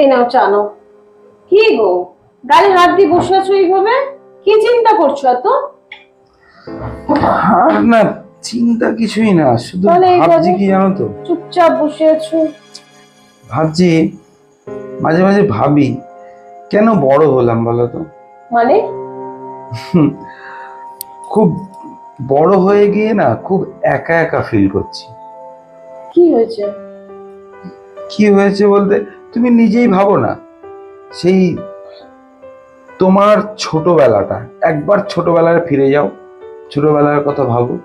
এই নাও চা নাও। কি গো? গালে হাত দিয়ে বসে আছো এইভাবে? কি চিন্তা করছ এত? আর না চিন্তা কিছুই না শুধু তাহলে এই ভাবছি কি জানো তো? চুপচাপ বসে আছো। ভাবছি মাঝে মাঝে ভাবি কেন বড় হলাম বলো তো? মানে? খুব বড় হয়ে গিয়ে না খুব একা একা ফিল করছি। কি হয়েছে? কি হয়েছে বলতে? তুমি নিজেই ভাবো না। সেই তোমার ছোটবেলাটা, একবার ছোটবেলায় ফিরে যাও, ছোটবেলার কথা ভাবো।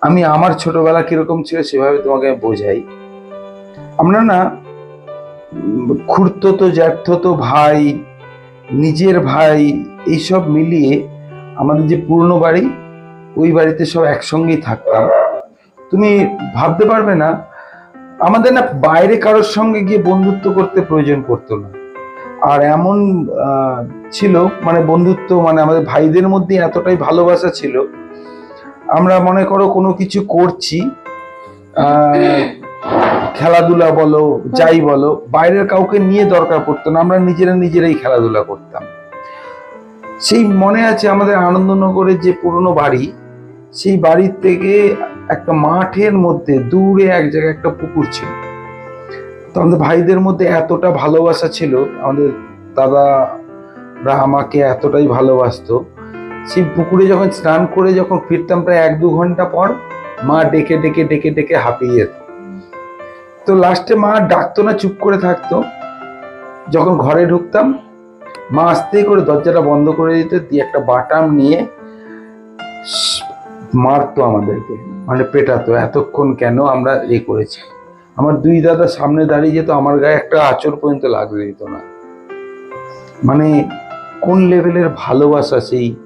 আমি আমার ছোটবেলা কীরকম ছিল সেভাবে তোমাকে বোঝাই। আমরা না, খুঁড়তো জ্যাঠতো ভাই, নিজের ভাই, এইসব মিলিয়ে আমাদের যে পুরনো বাড়ি, ওই বাড়িতে সব একসঙ্গেই থাকতাম। তুমি ভাবতে পারবে না আমাদের না বাইরে কারোর সঙ্গে গিয়ে বন্ধুত্ব করতে প্রয়োজন পড়তো না। আর এমন ছিল মানে বন্ধুত্ব মানে আমাদের ভাইদের মধ্যে এতটাই ভালোবাসা ছিল। আমরা মনে করো কোনো কিছু করছি খেলাধুলা বলো, যাই বলো, বাইরের কাউকে নিয়ে দরকার পড়তো না, আমরা নিজেরা নিজেরাই খেলাধুলা করতাম। সেই মনে আছে আমাদের আনন্দনগরের যে পুরনো বাড়ি, সেই বাড়ির থেকে একটা মাঠের মধ্যে, দূরে এক জায়গায় একটা পুকুর ছিল। তো আমাদের ভাইদের মধ্যে এতটা ভালোবাসা ছিল, আমাদের দাদারা আমাকে এতটাই ভালোবাসতো। সেই পুকুরে যখন স্নান করে যখন ফিরতাম প্রায় এক দু ঘণ্টা পর, মা ডেকে ডেকে ডেকে ডেকে হাঁপিয়ে যেত। তো লাস্টে মা ডাকতো না, চুপ করে থাকতো। যখন ঘরে ঢুকতাম, মা আস্তে করে দরজাটা বন্ধ করে দিত, দিয়ে একটা বাটাম নিয়ে মারতো আমাদেরকে মানে পেটাতো, এতক্ষণ কেন আমরা এ করেছি? আমার দুই দাদা সামনে দাঁড়িয়ে যেত, আমার গায়ে একটা আচর পর্যন্ত লাগতে দিত না। মানে কোন লেভেলের ভালোবাসা সেই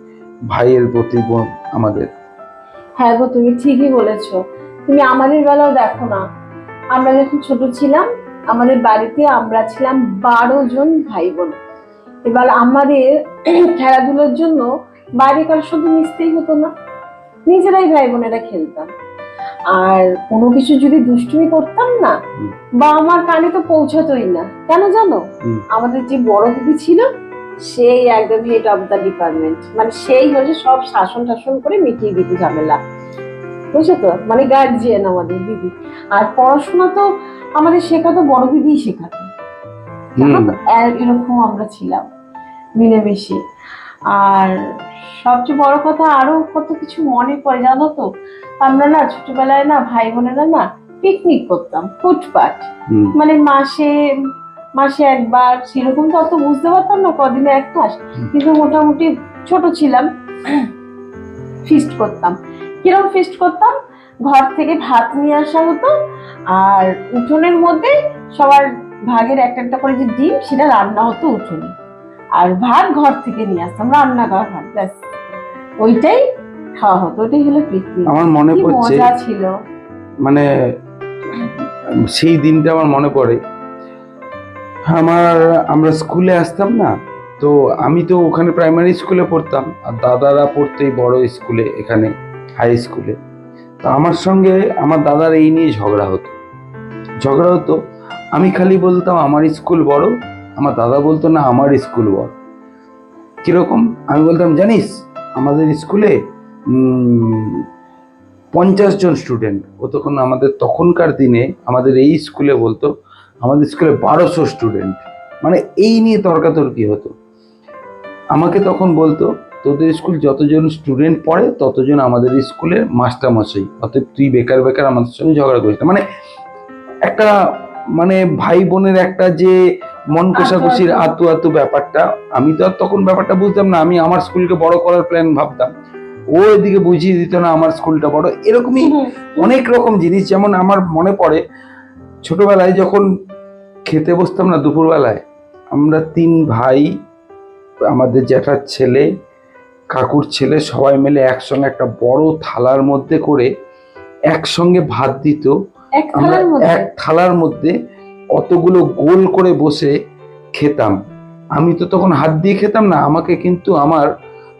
ভাইয়ের প্রতি আমাদের? হ্যাঁ গো, তুমি ঠিকই বলেছ। তুমি আমাদের বেলাও দেখো না। আমরা যখন ছোট ছিলাম, আমাদের বাড়িতে আমরা ছিলাম বারো জন ভাই বোন এবার আমাদের খেলাধুলার জন্য বাইরে কারোর সাথে মিশতেই হতো না। নিজেরাই ভাই বোনেরা খেলতাম। আর কোনো কিছু যদি দুষ্টুমি করতাম না বা আমার কানে তো পৌঁছাতোই না। কেন জানো? আমাদের যে বড় দিদি ছিল সেই একদম হেড অফ দ্য ডিপার্টমেন্ট মানে সেই হচ্ছে সব শাসন টাসন করে মিটিয়ে দিত ঝামেলা। বুঝছ তো? মানে গার্জিয়ান আমাদের দিদি। আর পড়াশোনা তো আমাদের শেখাতো বড় দিদিই শেখাতো। এরকম আমরা ছিলাম মিলেমিশে। আর সবচেয়ে বড় কথা আরও কত কিছু মনে পড়ে জানো তো? আমরা না ছোটবেলায় না ভাই বোনেরা না পিকনিক করতাম ফুটপাট হুম, মানে মাসে মাসে একবার সেরকম তো অত বুঝতে পারতাম না কদিনে এক মাস। কিন্তু মোটামুটি ছোট ছিলাম ফিস্ট করতাম। কীরকম ফিস্ট করতাম? ঘর থেকে ভাত নিয়ে আসা হতো আর উঠোনের মধ্যে সবার ভাগের একটা একটা করে যে ডিম সেটা রান্না হতো উঠোনে। আর ভাত ঘর থেকে নিয়ে আসতাম রান্নাঘর ভাত ব্যাস। ওইটাই খাওয়া হতো ওইটাই হলো পিকনিক আমার মনে পড়ছে মজা ছিল। মানে সেই দিনটা আমার মনে পড়ে। আমার আমরা স্কুলে আসতাম না তো আমি তো ওখানে প্রাইমারি স্কুলে পড়তাম আর দাদারা পড়তো এই বড় স্কুলে এখানে হাই স্কুলে তো আমার সঙ্গে আমার দাদার এই নিয়ে ঝগড়া হতো। ঝগড়া হতো আমি খালি বলতাম আমার স্কুল বড় আমার দাদা বলতো, না, আমার স্কুল বল। কীরকম? আমি বলতাম, জানিস, আমাদের স্কুলে পঞ্চাশ জন স্টুডেন্ট ও তখন আমাদের তখনকার দিনে আমাদের এই স্কুলে বলতো, আমাদের স্কুলে বারোশো স্টুডেন্ট মানে এই নিয়ে তর্কাতর্কি হতো। আমাকে তখন বলতো, তোদের স্কুল যতজন স্টুডেন্ট পড়ে, ততজন আমাদের স্কুলের মাস্টারমশাই, অতএব তুই বেকার বেকার আমাদের সঙ্গে ঝগড়া করিস মানে একটা মানে ভাই বোনের একটা যে মন কষাকষির আতো আতু আতু ব্যাপারটা আমি তো আর তখন ব্যাপারটা বুঝতাম না আমি আমার স্কুলকে বড় করার প্ল্যান ভাবতাম। ও এদিকে বুঝিয়ে দিত না আমার স্কুলটা বড় এরকমই অনেক রকম জিনিস যেমন আমার মনে পড়ে ছোটবেলায় যখন খেতে বসতাম না দুপুরবেলায় আমরা তিন ভাই আমাদের জ্যাঠার ছেলে কাকুর ছেলে সবাই মিলে একসঙ্গে একটা বড় থালার মধ্যে করে একসঙ্গে ভাত দিত। আমরা এক থালার মধ্যে অতগুলো গোল করে বসে খেতাম। আমি তো তখন হাত দিয়ে খেতাম না আমাকে কিন্তু আমার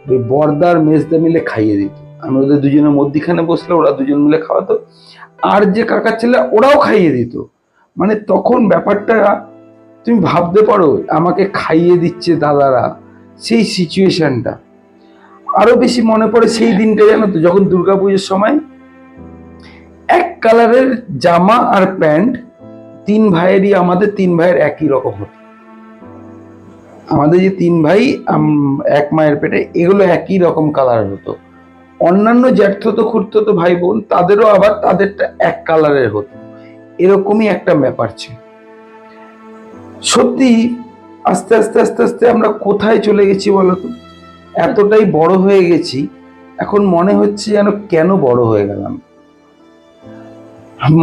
ওই বর্দার মেজদা মিলে খাইয়ে দিত। আমি ওদের দুজনের মধ্যিখানে বসলে ওরা দুজন মিলে খাওয়াতো আর যে কাকার ছেলে ওরাও খাইয়ে দিত। মানে তখন ব্যাপারটা তুমি ভাবতে পারো আমাকে খাইয়ে দিচ্ছে দাদারা সেই সিচুয়েশনটা। আরও বেশি মনে পড়ে সেই দিনটা জানো তো যখন দুর্গাপুজোর সময় এক কালারের জামা আর প্যান্ট তিন ভাইয়েরই আমাদের তিন ভাইয়ের একই রকম হতো। আমাদের যে তিন ভাই এক মায়ের পেটে, এগুলো একই রকম কালার হতো। অন্যান্য জ্যাঠতো, খুঁড়তো ভাই বোন, তাদেরও আবার তাদেরটা এক কালারের হতো। এরকমই একটা ব্যাপার ছিল। সত্যি, আস্তে আস্তে আস্তে আস্তে আমরা কোথায় চলে গেছি বলতো? এতটাই বড় হয়ে গেছি, এখন মনে হচ্ছে যেন কেন বড় হয়ে গেলাম।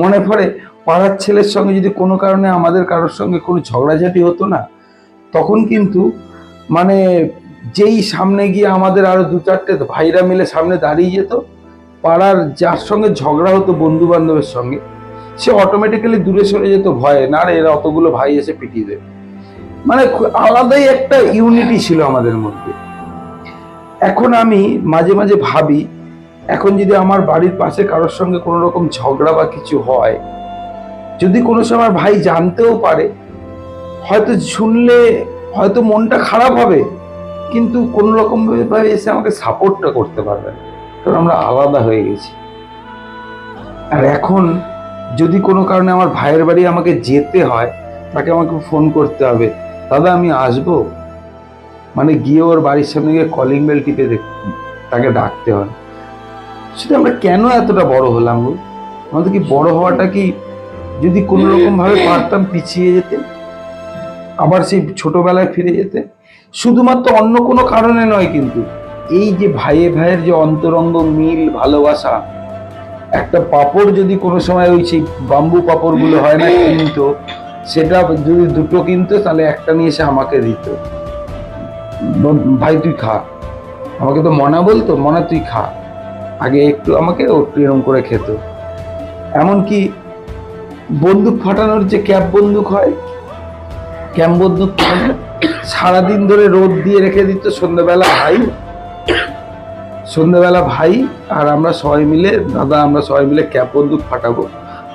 মনে পড়ে পাড়ার ছেলের সঙ্গে যদি কোনো কারণে আমাদের কারোর সঙ্গে কোনো ঝগড়াঝাটি হতো না, তখন কিন্তু মানে যেই সামনে গিয়ে আমাদের আরও দু চারটে ভাইরা মিলে সামনে দাঁড়িয়ে যেত, পাড়ার যার সঙ্গে ঝগড়া হতো বন্ধু বান্ধবের সঙ্গে, সে অটোমেটিক্যালি দূরে সরে যেত, ভয়ে না রে এরা অতগুলো ভাই এসে পিটিয়ে দেবে। মানে আলাদাই একটা ইউনিটি ছিল আমাদের মধ্যে। এখন আমি মাঝে মাঝে ভাবি, এখন যদি আমার বাড়ির পাশে কারোর সঙ্গে কোনো রকম ঝগড়া বা কিছু হয় যদি কোনো সময় ভাই জানতেও পারে, হয়তো শুনলে, হয়তো মনটা খারাপ হবে, কিন্তু কোনো রকম ভাবে এসে আমাকে সাপোর্টটা করতে পারবে না। কারণ আমরা আলাদা হয়ে গেছি। আর এখন যদি কোনো কারণে আমার ভাইয়ের বাড়ি আমাকে যেতে হয়, তাকে আমাকে ফোন করতে হবে, দাদা আমি আসব? মানে গিয়ে ওর বাড়ির সামনে গিয়ে কলিং বেল টিপে দেখ, তাকে ডাকতে হয়। সেটা আমরা কেন এতটা বড় হলাম আমাদের কি বড় হওয়াটা কি যদি কোনো রকম ভাবে পারতাম পিছিয়ে যেতে, আবার সেই ছোটবেলায় ফিরে যেতে, শুধুমাত্র অন্য কোনো কারণে নয় কিন্তু, এই যে ভাইয়ে ভাইয়ের যে অন্তরঙ্গ মিল, ভালোবাসা, একটা পাপড় যদি কোনো সময় ওই সেই বাম্বু পাপড়গুলো হয় না কিনতো, সেটা যদি দুটো কিনতো, তাহলে একটা নিয়ে এসে আমাকে দিত। ভাই তুই খা। আমাকে তো মনা বলতো, মনা তুই খা। আগে একটু আমাকে, ও এরম করে খেত। এমনকি বন্দুক ফাটানোর যে ক্যাপ বন্দুক হয়, ক্যাম্প বন্দুক সারাদিন ধরে রোদ দিয়ে রেখে দিত সন্ধ্যাবেলা ভাই। সন্ধ্যাবেলা ভাই আর আমরা সবাই মিলে, দাদা আমরা সবাই মিলে ক্যাপ বন্দুক ফাটাবো।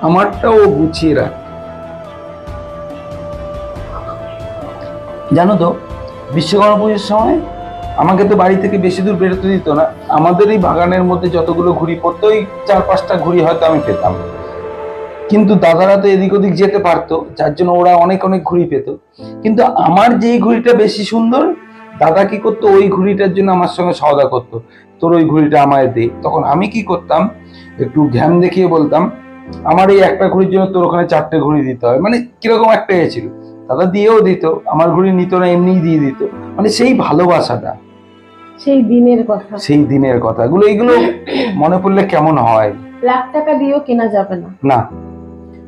আমারটা ও গুছিয়ে রাখ। জানো তো, বিশ্বকর্মা পুজোর সময় আমাকে তো বাড়ি থেকে বেশি দূর বেরোতে দিত না। আমাদের এই বাগানের মধ্যে যতগুলো ঘুড়ি পড়তো, ওই চার পাঁচটা ঘুড়ি হয়তো আমি পেতাম। কিন্তু দাদারা তো এদিক ওদিক যেতে পারতো যার জন্য ওরা অনেক অনেক ঘুড়ি পেত। কিন্তু আমার যেই ঘুড়িটা বেশি সুন্দর দাদা কি করতো ওই ঘুড়িটার জন্য আমার সঙ্গে সওদা করতো। তোর ওই ঘুড়িটা আমায় দে। তখন আমি কি করতাম একটু ঘ্যাম দেখিয়ে বলতাম আমার এই একটা ঘুড়ির জন্য তোর ওখানে চারটে ঘুড়ি দিতে হয় মানে কীরকম একটা ছিল। দাদা দিয়েও দিত আমার ঘুড়ি নিত না এমনিই দিয়ে দিত। মানে সেই ভালোবাসাটা। সেই দিনের কথা। সেই দিনের কথা এগুলো এগুলো মনে পড়লে কেমন হয়? লাখ টাকা দিয়েও কেনা যাবে না। না।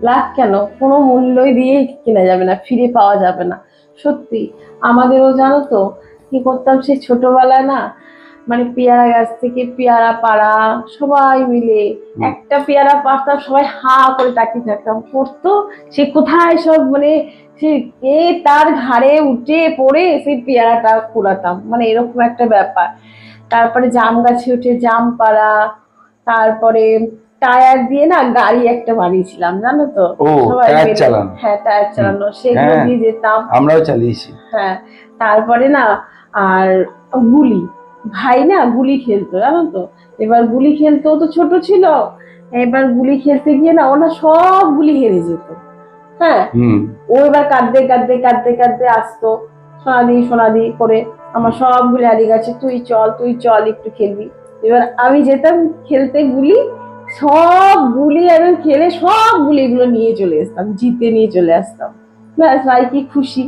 লাখ কেন? কোনো মূল্যই দিয়েই কেনা যাবে না ফিরে পাওয়া যাবে না। সত্যি আমাদেরও জানো তো কি করতাম সেই ছোটবেলায় না? মানে পেয়ারা গাছ থেকে পেয়ারা পাড়া সবাই মিলে একটা পেয়ারা পাড়তাম সবাই হা করে তাকিয়ে থাকতাম। পড়তো সে কোথায় সব মানে সে কে তার ঘাড়ে উঠে পড়ে সেই পেয়ারাটা কুড়াতাম। মানে এরকম একটা ব্যাপার। তারপরে জাম গাছে উঠে জাম পাড়া তারপরে টায়ার দিয়ে না গাড়ি একটা বানিয়েছিলাম জানো তো? ও টায়ার চালানো। হ্যাঁ টায়ার চালানো সেগুলো হ্যাঁ। দিয়ে যেতাম। আমরাও চালিয়েছি। হ্যাঁ তারপরে না আর গুলি। ভাই না গুলি খেলতো জানো তো? এবার গুলি খেলতো ও তো ছোট ছিল। এবার গুলি খেলতে গিয়ে না ও না সব গুলি হেরে যেত। হ্যাঁ? ও এবার কাঁদতে কাঁদতে কাঁদতে কাঁদতে আসতো। সোনাদি সোনাদি করে আমার সবগুলি হারিয়ে গেছে। তুই চল তুই চল একটু খেলবি। এবার আমি যেতাম খেলতে গুলি সব গুলি আমি খেলে সব গুলিগুলো নিয়ে চলে আসতাম জিতে নিয়ে চলে আসতাম। ব্যাস ভাই কি খুশি।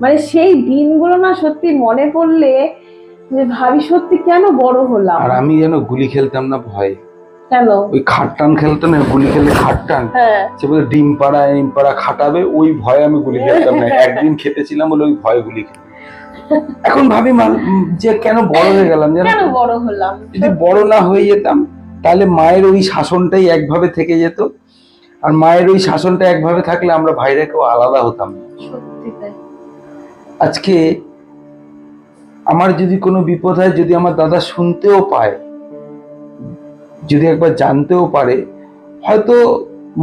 মানে সেই দিনগুলো না সত্যি মনে পড়লে যে ভাবি সত্যি কেন বড় হলাম? আর আমি যেন গুলি খেলতাম না ভয়। কেন? ওই খাটটান খেলতাম না গুলি খেললে খাটটান? হ্যাঁ। সে বলে ডিম পাড়া ডিম পাড়া খাটাবে ওই ভয়ে আমি গুলি খেলতাম না। একদিন খেতেছিলাম বলে ওই ভয় গুলি। এখন ভাবি যে কেন বড় হয়ে গেলাম তো? বড় হলাম? যদি বড় না হয়ে যেতাম তাহলে মায়ের ওই শাসনটাই একভাবে থেকে যেত। আর মায়ের ওই শাসনটা একভাবে থাকলে আমরা ভাইরা কেউ আলাদা হতাম। না আজকে আমার যদি কোনো বিপদ হয় যদি আমার দাদা শুনতেও পায় যদি একবার জানতেও পারে হয়তো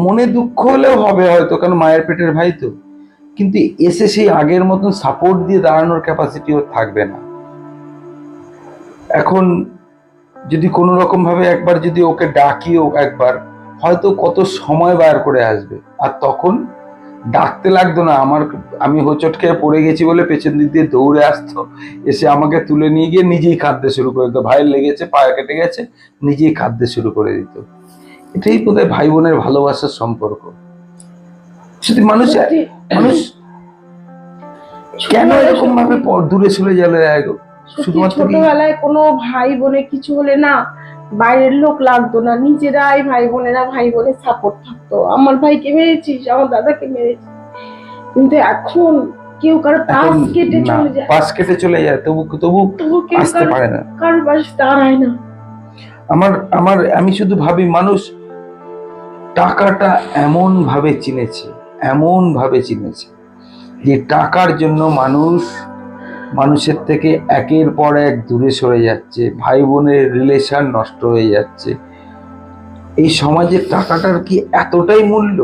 মনে দুঃখ হলেও হবে হয়তো কারণ মায়ের পেটের ভাই তো। কিন্তু এসে সেই আগের মতন সাপোর্ট দিয়ে দাঁড়ানোর ক্যাপাসিটি ওর থাকবে না। এখন যদি কোনো রকম ভাবে একবার যদি ওকে ডাকিও একবার হয়তো কত সময় বার করে আসবে। আর তখন ডাকতে লাগতো না আমার আমি হোঁচট খেয়ে পড়ে গেছি বলে পেছন দিক দিয়ে দৌড়ে আসতো। এসে আমাকে তুলে নিয়ে গিয়ে নিজেই কাঁদতে শুরু করে দিত। ভাইয়ের লেগেছে পায়ে কেটে গেছে নিজেই কাঁদতে শুরু করে দিত। এটাই বোধহয় ভাই বোনের ভালোবাসার সম্পর্ক। যদি মানুষ। মানুষ কেন এরকম ভাবে দূরে চলে গেল? শুধুমাত্র ছোটবেলায় কোনো ভাই বোনে কিছু হলে না বাইরের লোক লাগতো না নিজেরাই ভাই বোনেরা ভাই বোনের সাপোর্ট থাকতো। আমার ভাইকে মেরেছিস আমার দাদাকে মেরেছিস। কিন্তু এখন কেউ কারও পাশ কেটে চলে যায়। পাশ কেটে চলে যায় তবু তবু আসতে কারও পারে না। কারোর পাশে দাঁড়ায় না। আমার আমার আমি শুধু ভাবি মানুষ টাকাটা এমন ভাবে চিনেছে এমন ভাবে চিনেছে যে টাকার জন্য মানুষ মানুষের থেকে একের পর এক দূরে সরে যাচ্ছে ভাই বোনের রিলেশন নষ্ট হয়ে যাচ্ছে। এই সমাজে টাকাটার কি এতটাই মূল্য?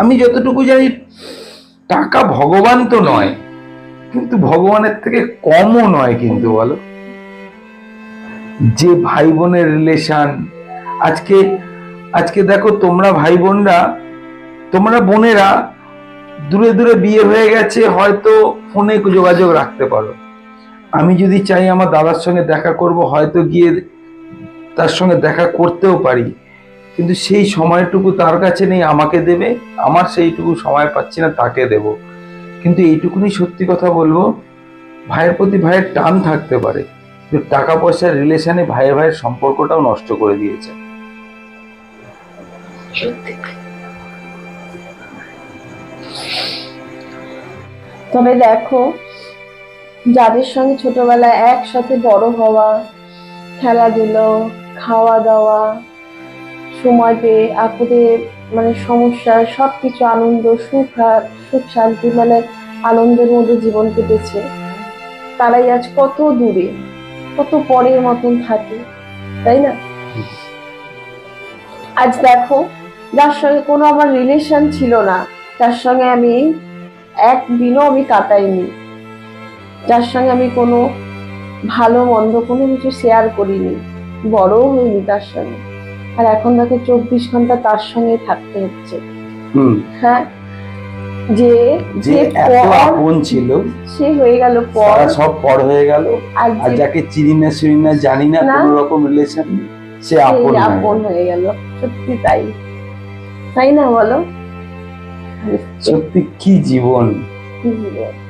আমি যতটুকু জানি, টাকা ভগবান তো নয়, কিন্তু ভগবানের থেকে কমও নয় কিন্তু, বলো। যে ভাই বোনের রিলেশন আজকে আজকে দেখো তোমরা ভাই বোনরা তোমরা বোনেরা দূরে দূরে বিয়ে হয়ে গেছে, হয়তো ফোনে যোগাযোগ রাখতে পারো। আমি যদি চাই আমার দাদার সঙ্গে দেখা করব, হয়তো গিয়ে তার সঙ্গে দেখা করতেও পারি। কিন্তু সেই সময়টুকু তার কাছে নেই, আমাকে দেবে। আমার সেইটুকু সময় পাচ্ছি না, তাকে দেব। কিন্তু এইটুকুনি সত্যি কথা বলব, ভাইয়ের প্রতি ভাইয়ের টান থাকতে পারে। কিন্তু টাকা পয়সার রিলেশনে ভাইয়ের ভাইয়ের সম্পর্কটাও নষ্ট করে দিয়েছে। তবে দেখো, যাদের সঙ্গে ছোটবেলায় একসাথে বড় হওয়া, খেলাধুলো খাওয়া দাওয়া সময় পেয়ে আপদে মানে সমস্যা সব কিছু আনন্দ, সুখ সুখ শান্তি মানে আনন্দের মধ্যে জীবন কেটেছে, তারাই আজ কত দূরে, কত পরের মতন থাকে, তাই না? আজ দেখো, যার সঙ্গে কোনো আমার রিলেশন ছিল না, তার সঙ্গে আমি একদিনও আমি কাটাইনি। যার সঙ্গে আমি কোনো ভালো মন্দ কোনো কিছু শেয়ার করিনি বড়ও হইনি তার সঙ্গে। আর এখন তাকে চব্বিশ ঘণ্টা তার সঙ্গে থাকতে হচ্ছে। হ্যাঁ? যে যে আপন ছিল সে হয়ে গেল পর। সব পর হয়ে গেল। আর যাকে চিনি না শুনি না জানি না না। কোন রকম রিলেশন সে আপন আপন হয়ে গেল। সত্যি তাই। তাই না বলো? সত্যি কি জীবন বলব?